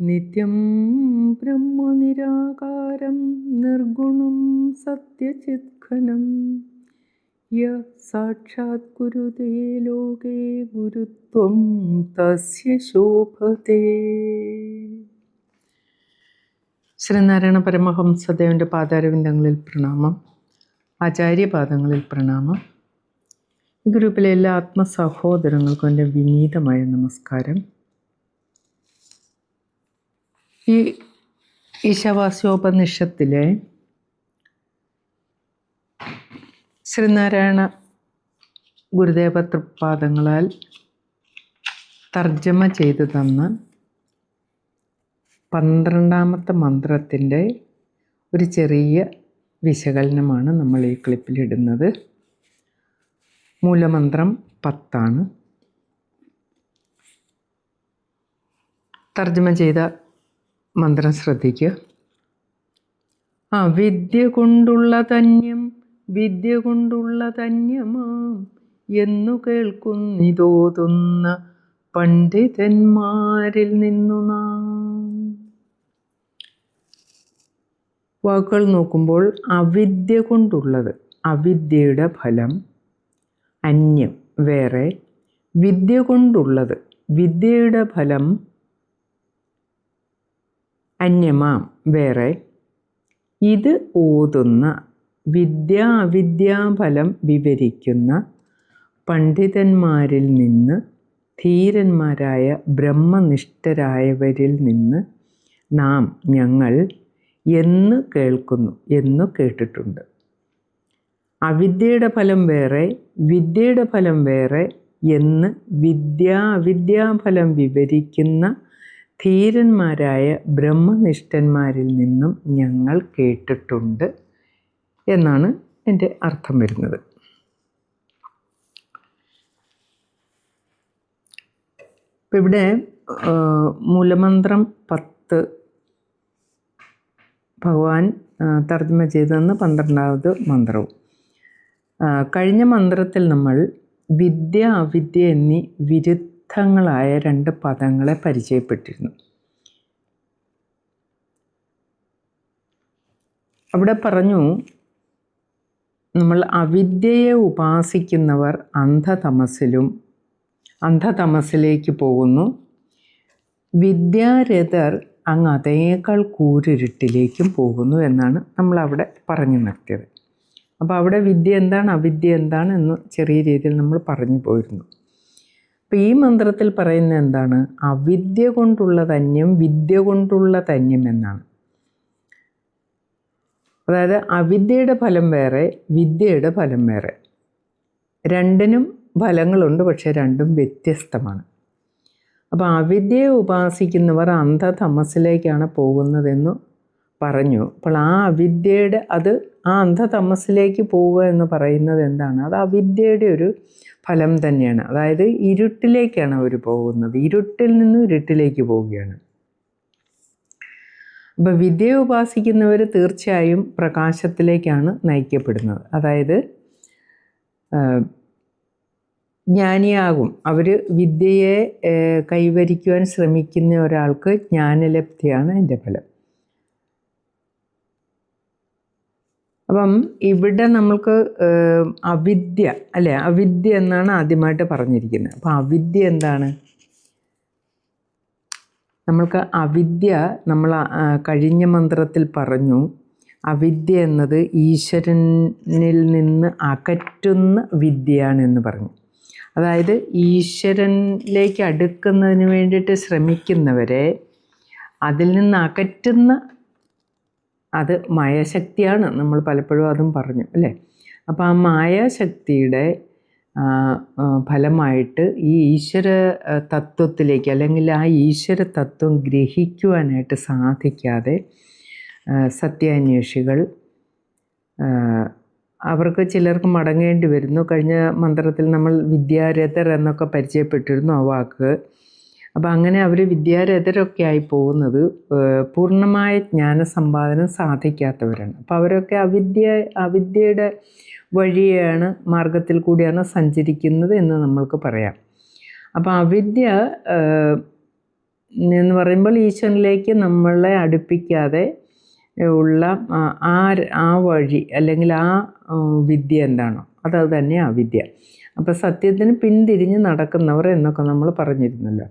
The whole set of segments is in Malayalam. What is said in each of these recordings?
നിത്യം ബ്രഹ്മനിരാകാരം നിർഗുണം സത്യചിത്ഘനം യ സാക്ഷാത് കുരുതേ ലോകേ ഗുരുത്വം തസ്യ ശോഭതേ ശ്രീനാരായണ പരമഹംസദേവന്റെ പാദാരവിന്ദങ്ങളിൽ പ്രണാമം ആചാര്യപാദങ്ങളിൽ പ്രണാമം. ഗ്രൂപ്പിലെ എല്ലാ ആത്മസഹോദരങ്ങൾക്കും എന്റെ വിനീതമായ നമസ്കാരം. ഈ ഈശാവാസ്യോപനിഷത്തിലെ ശ്രീനാരായണ ഗുരുദേവ തൃപ്പാദങ്ങളാൽ തർജമ ചെയ്തു തന്ന പന്ത്രണ്ടാമത്തെ മന്ത്രത്തിന്റെ ഒരു ചെറിയ വിശകലനമാണ് നമ്മൾ ഈ ക്ലിപ്പിലിടുന്നത് മൂലമന്ത്രം പത്താണ്. തർജമ ചെയ്ത മന്ത്രം ശ്രദ്ധിക്കുക. ആ വിദ്യ കൊണ്ടുള്ള ധന്യം വിദ്യ കൊണ്ടുള്ള ധന്യമാം എന്നു കേൾക്കുന്നിതോതുന്ന പണ്ഡിതന്മാരിൽ നിന്നു നാം. വാക്കുകൾ നോക്കുമ്പോൾ അവിദ്യ കൊണ്ടുള്ളത് അവിദ്യയുടെ ഫലം അന്യം. വേറെ വിദ്യ കൊണ്ടുള്ളത്. വിദ്യയുടെ ഫലം അന്യമാം. വേറെ ഇത് ഓതുന്ന വിദ്യാ അവിദ്യാഫലം വിവരിക്കുന്ന പണ്ഡിതന്മാരിൽ നിന്ന് ധീരന്മാരായ ബ്രഹ്മനിഷ്ഠരായവരിൽ നിന്ന് നാം ഞങ്ങൾ എന്ന് കേൾക്കുന്നു എന്ന് കേട്ടിട്ടുണ്ട്. അവിദ്യയുടെ ഫലം വേറെ വിദ്യയുടെ ഫലം വേറെ എന്ന് വിദ്യ അവിദ്യാഫലം വിവരിക്കുന്ന ധീരന്മാരായ ബ്രഹ്മനിഷ്ഠന്മാരിൽ നിന്നും ഞങ്ങൾ കേട്ടിട്ടുണ്ട് എന്നാണ് എന്റെ അർത്ഥം വരുന്നത്. ഇപ്പം ഇവിടെ മൂലമന്ത്രം പത്ത് ഭഗവാൻ തർജമ ചെയ്തതെന്ന് പന്ത്രണ്ടാമത് മന്ത്രവും. കഴിഞ്ഞ മന്ത്രത്തിൽ നമ്മൾ വിദ്യ അവിദ്യ എന്നീ വിരുദ്ധങ്ങളായ രണ്ട് പദങ്ങളെ പരിചയപ്പെട്ടിരുന്നു. അവിടെ പറഞ്ഞു നമ്മൾ അവിദ്യയെ ഉപാസിക്കുന്നവർ അന്ധതമസിലും അന്ധതമസിലേക്ക് പോകുന്നു. വിദ്യാരഥർ അങ്ങ് അതേക്കാൾ കൂരിരുട്ടിലേക്കും പോകുന്നു എന്നാണ് നമ്മൾ അവിടെ പറഞ്ഞു നിർത്തിയത്. അപ്പോൾ അവിടെ വിദ്യ എന്താണ്? അവിദ്യ എന്താണ് എന്ന് ചെറിയ രീതിയിൽ നമ്മൾ പറഞ്ഞു പോയിരുന്നു. അപ്പോൾ ഈ മന്ത്രത്തിൽ പറയുന്നത് എന്താണ്? അവിദ്യ കൊണ്ടുള്ള തന്യം വിദ്യ കൊണ്ടുള്ള തന്യം എന്നാണ്. അതായത് അവിദ്യയുടെ ഫലം വേറെ വിദ്യയുടെ ഫലം വേറെ. രണ്ടിനും ഫലങ്ങളുണ്ട് പക്ഷേ രണ്ടും വ്യത്യസ്തമാണ്. അപ്പോൾ അവിദ്യയെ ഉപാസിക്കുന്നവർ അന്ധതമസിലേക്കാണ് പോകുന്നതെന്ന് പറഞ്ഞു. അപ്പോൾ ആ അവിദ്യയുടെ അത് ആ അന്ധതമസിലേക്ക് പോവുക എന്ന് പറയുന്നത് എന്താണ്? അത് അവിദ്യയുടെ ഒരു ഫലം തന്നെയാണ്. അതായത് ഇരുട്ടിലേക്കാണ് അവർ പോകുന്നത്. ഇരുട്ടിൽ നിന്ന് ഇരുട്ടിലേക്ക് പോവുകയാണ്. അപ്പോൾ വിദ്യയെ ഉപാസിക്കുന്നവർ തീർച്ചയായും പ്രകാശത്തിലേക്കാണ് നയിക്കപ്പെടുന്നത്. അതായത് ജ്ഞാനിയാകും. അവർ വിദ്യയെ കൈവരിക്കുവാൻ ശ്രമിക്കുന്ന ഒരാൾക്ക് ജ്ഞാനലബ്ധിയാണ് എന്റെ ഫലം. അപ്പം ഇവിടെ നമ്മൾക്ക് അവിദ്യ അല്ലേ? അവിദ്യ എന്നാണ് ആദ്യമായിട്ട് പറഞ്ഞിരിക്കുന്നത്. അപ്പം അവിദ്യ എന്താണ്? നമ്മൾക്ക് അവിദ്യ നമ്മൾ കഴിഞ്ഞ മന്ത്രത്തിൽ പറഞ്ഞു. അവിദ്യ എന്നത് ഈശ്വരനിൽ നിന്ന് അകറ്റുന്ന വിദ്യയാണെന്ന് പറഞ്ഞു. അതായത് ഈശ്വരനിലേക്ക് അടുക്കുന്നതിന് വേണ്ടിയിട്ട് ശ്രമിക്കുന്നവരെ അതിൽ നിന്ന് അകറ്റുന്ന അത് മായശക്തിയാണ് നമ്മൾ പലപ്പോഴും അതും പറഞ്ഞു അല്ലേ? അപ്പോൾ ആ മായാശക്തിയുടെ ഫലമായിട്ട് ഈ ഈശ്വര തത്വത്തിലേക്ക് അല്ലെങ്കിൽ ആ ഈശ്വര തത്വം ഗ്രഹിക്കുവാനായിട്ട് സാധിക്കാതെ സത്യാന്വേഷികൾ അവർക്ക് ചിലർക്ക് മടങ്ങേണ്ടി വരുന്നു. കഴിഞ്ഞ മന്ത്രത്തിൽ നമ്മൾ വിദ്യാരഥർ എന്നൊക്കെ പരിചയപ്പെട്ടിരുന്നു ആ വാക്ക്. അപ്പോൾ അങ്ങനെ അവർ വിദ്യാരഥരൊക്കെ ആയി പോകുന്നത് പൂർണമായ ജ്ഞാനസമ്പാദനം സാധിക്കാത്തവരാണ്. അപ്പോൾ അവരൊക്കെ അവിദ്യ അവിദ്യയുടെ വഴിയാണ് മാർഗത്തിൽ കൂടിയാണ് സഞ്ചരിക്കുന്നത് എന്ന് നമ്മൾക്ക് പറയാം. അപ്പോൾ അവിദ്യ എന്ന് പറയുമ്പോൾ ഈശ്വരനിലേക്ക് നമ്മളെ അടുപ്പിക്കാതെ ഉള്ള ആ ആ വഴി അല്ലെങ്കിൽ ആ വിദ്യ എന്താണോ അതത് തന്നെ അവിദ്യ. അപ്പോൾ സത്യത്തിന് പിന്തിരിഞ്ഞ് നടക്കുന്നവർ എന്നൊക്കെ നമ്മൾ പറഞ്ഞിരുന്നല്ലോ.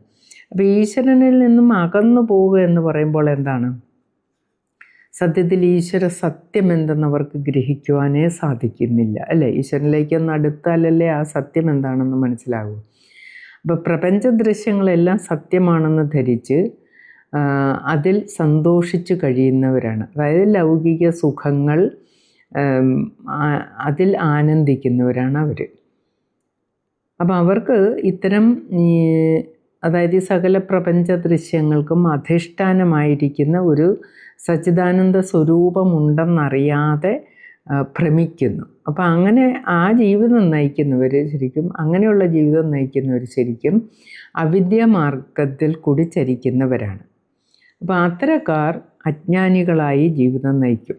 അപ്പോൾ ഈശ്വരനിൽ നിന്നും അകന്നു പോവുക എന്ന് പറയുമ്പോൾ എന്താണ്? സത്യത്തിൽ ഈശ്വര സത്യം എന്തെന്നവർക്ക് ഗ്രഹിക്കുവാനേ സാധിക്കുന്നില്ല അല്ലേ? ഈശ്വരനിലേക്കൊന്ന് അടുത്താലല്ലേ ആ സത്യം എന്താണെന്ന് മനസ്സിലാകൂ. അപ്പോൾ പ്രപഞ്ച ദൃശ്യങ്ങളെല്ലാം സത്യമാണെന്ന് ധരിച്ച് അതിൽ സന്തോഷിച്ചു കഴിയുന്നവരാണ്. അതായത് ലൗകിക സുഖങ്ങൾ അതിൽ ആനന്ദിക്കുന്നവരാണ് അവർ അപ്പം അവർക്ക് ഇത്തരം അതായത് ഈ സകല പ്രപഞ്ച ദൃശ്യങ്ങൾക്കും അധിഷ്ഠാനമായിരിക്കുന്ന ഒരു സച്ചിദാനന്ദ സ്വരൂപമുണ്ടെന്നറിയാതെ ഭ്രമിക്കുന്നു. അപ്പോൾ അങ്ങനെ ആ ജീവിതം നയിക്കുന്നവർ ശരിക്കും അങ്ങനെയുള്ള ജീവിതം നയിക്കുന്നവർ ശരിക്കും അവിദ്യ മാർഗത്തിൽ കൂടി ചരിക്കുന്നവരാണ്. അപ്പോൾ അത്തരക്കാർ അജ്ഞാനികളായി ജീവിതം നയിക്കും.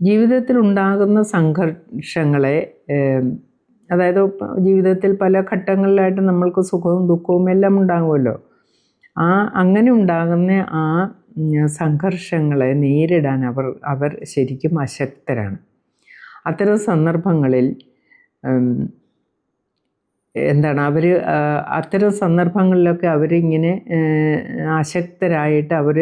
ജീവിതത്തിൽ ഉണ്ടാകുന്ന സംഘർഷങ്ങളെ അതായത് ജീവിതത്തിൽ പല ഘട്ടങ്ങളിലായിട്ട് നമ്മൾക്ക് സുഖവും ദുഃഖവും എല്ലാം ഉണ്ടാകുമല്ലോ ആ അങ്ങനെ ഉണ്ടാകുന്ന ആ സംഘർഷങ്ങളെ നേരിടാൻ അവർ അവർ ശരിക്കും അശക്തരാണ്. അത്തരം സന്ദർഭങ്ങളിൽ എന്താണ് അവർ അത്തരം സന്ദർഭങ്ങളിലൊക്കെ അവരിങ്ങനെ അശക്തരായിട്ട് അവർ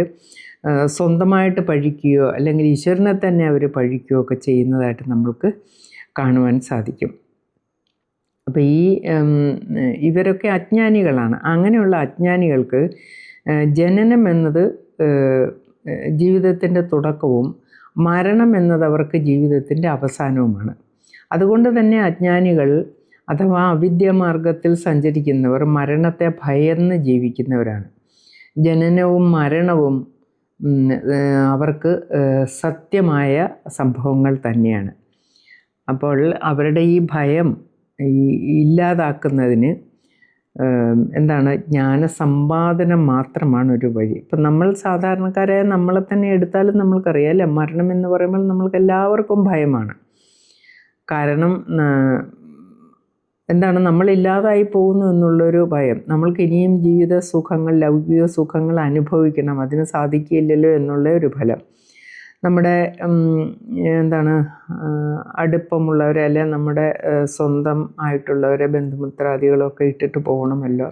സ്വന്തമായിട്ട് പഴിക്കുകയോ അല്ലെങ്കിൽ ഈശ്വരനെ തന്നെ അവർ പഴിക്കുകയോ ഒക്കെ ചെയ്യുന്നതായിട്ട് നമ്മൾക്ക് കാണുവാൻ സാധിക്കും. അപ്പോൾ ഈ ഇവരൊക്കെ അജ്ഞാനികളാണ്. അങ്ങനെയുള്ള അജ്ഞാനികൾക്ക് ജനനം എന്നത് ജീവിതത്തിന്റെ തുടക്കവും മരണം എന്നത് അവർക്ക് ജീവിതത്തിന്റെ അവസാനവുമാണ്. അതുകൊണ്ട് തന്നെ അജ്ഞാനികൾ അഥവാ അവിദ്യമാർഗത്തിൽ സഞ്ചരിക്കുന്നവർ മരണത്തെ ഭയന്ന് ജീവിക്കുന്നവരാണ്. ജനനവും മരണവും അവർക്ക് സത്യമായ സംഭവങ്ങൾ തന്നെയാണ്. അപ്പോൾ അവരുടെ ഈ ഭയം ഈ ഇല്ലാതാക്കുന്നതിന് എന്താണ് ജ്ഞാനസമ്പാദനം മാത്രമാണ് ഒരു വഴി. ഇപ്പം നമ്മൾ സാധാരണക്കാരായ നമ്മളെ തന്നെ എടുത്താലും നമ്മൾക്കറിയാം അല്ലേ? മരണം എന്ന് പറയുമ്പോൾ നമ്മൾക്ക് എല്ലാവർക്കും ഭയമാണ്. കാരണം എന്താണ് നമ്മളില്ലാതായി പോകുന്നു എന്നുള്ളൊരു ഭയം. നമ്മൾക്ക് ഇനിയും ജീവിത സുഖങ്ങൾ ലൗകിക സുഖങ്ങൾ അനുഭവിക്കണം അതിന് സാധിക്കില്ലല്ലോ എന്നുള്ള ഒരു ഫലം. നമ്മുടെ എന്താണ് അടുപ്പമുള്ളവരെ നമ്മുടെ സ്വന്തം ആയിട്ടുള്ളവരെ ബന്ധുമിത്രാദികളൊക്കെ ഇട്ടിട്ട് പോകണമല്ലോ.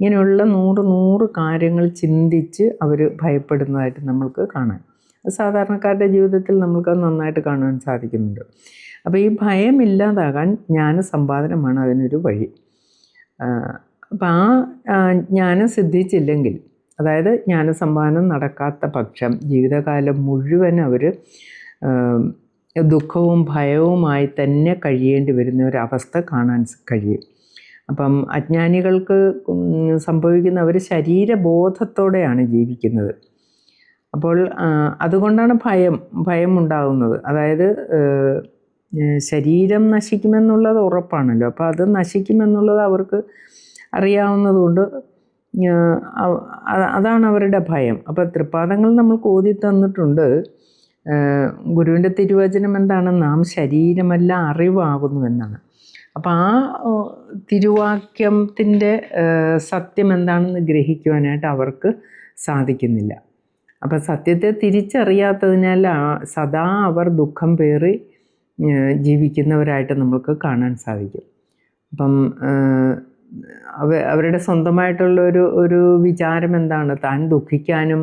ഇങ്ങനെയുള്ള നൂറ് നൂറ് കാര്യങ്ങൾ ചിന്തിച്ച് അവർ ഭയപ്പെടുന്നതായിട്ട് നമ്മൾക്ക് കാണാം സാധാരണക്കാരുടെ ജീവിതത്തിൽ നമുക്ക് നന്നായിട്ട് കാണാൻ സാധിക്കുന്നുണ്ട്. അപ്പോൾ ഈ ഭയം ഇല്ലാതാകാൻ ജ്ഞാനസമ്പാദനമാണ് അതിനൊരു വഴി. അപ്പോൾ ആ, ജ്ഞാനം സിദ്ധിച്ചില്ലെങ്കിൽ അതായത് ജ്ഞാനസമ്പാദനം നടക്കാത്ത പക്ഷം ജീവിതകാലം മുഴുവൻ അവർ ദുഃഖവും ഭയവുമായി തന്നെ കഴിയേണ്ടി വരുന്ന ഒരവസ്ഥ കാണാൻ കഴിയും. അപ്പം അജ്ഞാനികൾക്ക് സംഭവിക്കുന്ന അവർ ശരീരബോധത്തോടെയാണ് ജീവിക്കുന്നത്. അപ്പോൾ അതുകൊണ്ടാണ് ഭയം ഭയം ഉണ്ടാകുന്നത് അതായത് ശരീരം നശിക്കുമെന്നുള്ളത് ഉറപ്പാണല്ലോ. അപ്പോൾ അത് നശിക്കുമെന്നുള്ളത് അവർക്ക് അറിയാവുന്നതുകൊണ്ട് അതാണ് അവരുടെ ഭയം. അപ്പോൾ തൃപ്പാദങ്ങൾ നമ്മൾ ഓതി തന്നിട്ടുണ്ട്. ഗുരുവിന്റെ തിരുവചനം എന്താണ്? നാം ശരീരമല്ല അറിവാകുന്നു എന്നാണ്. അപ്പോൾ ആ തിരുവാക്യത്തിന്റെ സത്യം എന്താണെന്ന് ഗ്രഹിക്കുവാനായിട്ട് അവർക്ക് സാധിക്കുന്നില്ല. അപ്പോൾ സത്യത്തെ തിരിച്ചറിയാത്തതിനാൽ സദാ അവർ ദുഃഖം പേറി ജീവിക്കുന്നവരായിട്ട് നമ്മൾക്ക് കാണാൻ സാധിക്കും. അപ്പം അവ അവരുടെ സ്വന്തമായിട്ടുള്ള ഒരു ഒരു വിചാരം എന്താണ്? താൻ ദുഃഖിക്കാനും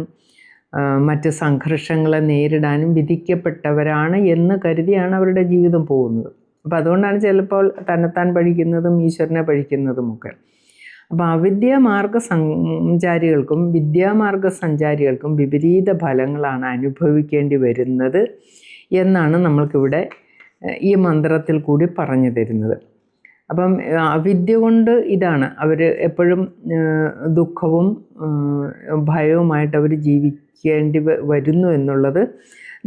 മറ്റ് സംഘർഷങ്ങളെ നേരിടാനും വിധിക്കപ്പെട്ടവരാണ് എന്ന് കരുതിയാണ് അവരുടെ ജീവിതം പോകുന്നത്. അപ്പോൾ അതുകൊണ്ടാണ് ചിലപ്പോൾ തന്നെത്താൻ പഠിക്കുന്നതും ഈശ്വരനെ പഴിക്കുന്നതുമൊക്കെ അപ്പോൾ അവിദ്യാമാർഗ സഞ്ചാരികൾക്കും വിദ്യാമാർഗ സഞ്ചാരികൾക്കും വിപരീത ഫലങ്ങളാണ് അനുഭവിക്കേണ്ടി വരുന്നത് എന്നാണ് നമ്മൾക്കിവിടെ ഈ മന്ത്രത്തിൽ കൂടി പറഞ്ഞു തരുന്നത്. അപ്പം അവിദ്യ കൊണ്ട് ഇതാണ്. അവർ എപ്പോഴും ദുഃഖവും ഭയവുമായിട്ട് അവർ ജീവിക്കേണ്ടി വരുന്നു എന്നുള്ളത്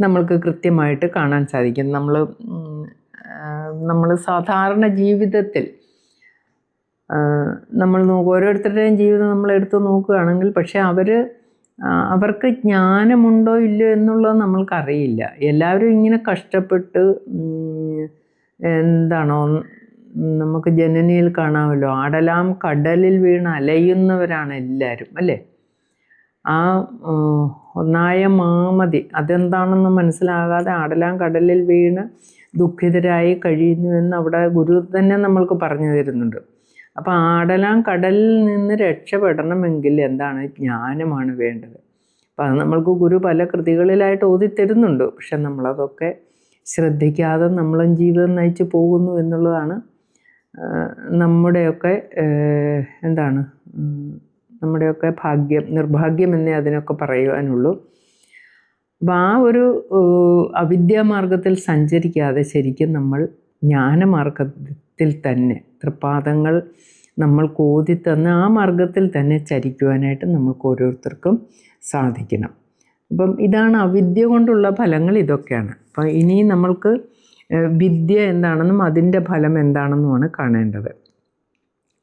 നമ്മൾക്ക് കൃത്യമായിട്ട് കാണാൻ സാധിക്കും. നമ്മൾ നമ്മൾ സാധാരണ ജീവിതത്തിൽ നമ്മൾ നോക്കും ഓരോരുത്തരുടെയും ജീവിതം നമ്മൾ എടുത്തു നോക്കുകയാണെങ്കിൽ പക്ഷേ അവർ അവർക്ക് ജ്ഞാനമുണ്ടോ ഇല്ലയോ എന്നുള്ളത് നമ്മൾക്കറിയില്ല. എല്ലാവരും ഇങ്ങനെ കഷ്ടപ്പെട്ട് എന്താണോ നമുക്ക് ജനനിയിൽ കാണാമല്ലോ. ആടലാം കടലിൽ വീണ് അലയുന്നവരാണ് എല്ലാവരും അല്ലേ? ആ ഒന്നായ മാമതി അതെന്താണെന്ന് മനസ്സിലാകാതെ ആടലാം കടലിൽ വീണ് ദുഃഖിതരായി കഴിയുന്നുവെന്ന് അവിടെ ഗുരു തന്നെ നമ്മൾക്ക് പറഞ്ഞു തരുന്നുണ്ട്. അപ്പോൾ ആടലാം കടലിൽ നിന്ന് രക്ഷപ്പെടണമെങ്കിൽ എന്താണ് ജ്ഞാനമാണ് വേണ്ടത്. അപ്പോൾ അത് നമ്മൾക്ക് ഗുരു പല കൃതികളിലായിട്ട് ഓതിത്തരുന്നുണ്ട് പക്ഷെ നമ്മളതൊക്കെ ശ്രദ്ധിക്കാതെ നമ്മളും ജീവിതം നയിച്ചു പോകുന്നു എന്നുള്ളതാണ് നമ്മുടെയൊക്കെ എന്താണ് നമ്മുടെയൊക്കെ ഭാഗ്യം നിർഭാഗ്യം എന്നേ അതിനൊക്കെ പറയുവാനുള്ളൂ. അപ്പം ആ ഒരു അവിദ്യാമാർഗത്തിൽ സഞ്ചരിക്കാതെ ശരിക്കും നമ്മൾ ജ്ഞാനമാർഗത്തിൽ തന്നെ തൃപ്പാദങ്ങൾ നമ്മൾ ഓതി തന്ന ആ മാർഗത്തിൽ തന്നെ ചരിക്കുവാനായിട്ട് നമുക്ക് ഓരോരുത്തർക്കും സാധിക്കണം. അപ്പം ഇതാണ് അവിദ്യ കൊണ്ടുള്ള ഫലങ്ങൾ ഇതൊക്കെയാണ്. അപ്പം ഇനി നമ്മൾക്ക് വിദ്യ എന്താണെന്നും അതിന്റെ ഫലം എന്താണെന്നുമാണ് കാണേണ്ടത്.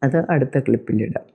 അത് അടുത്ത ക്ലിപ്പിലിടാം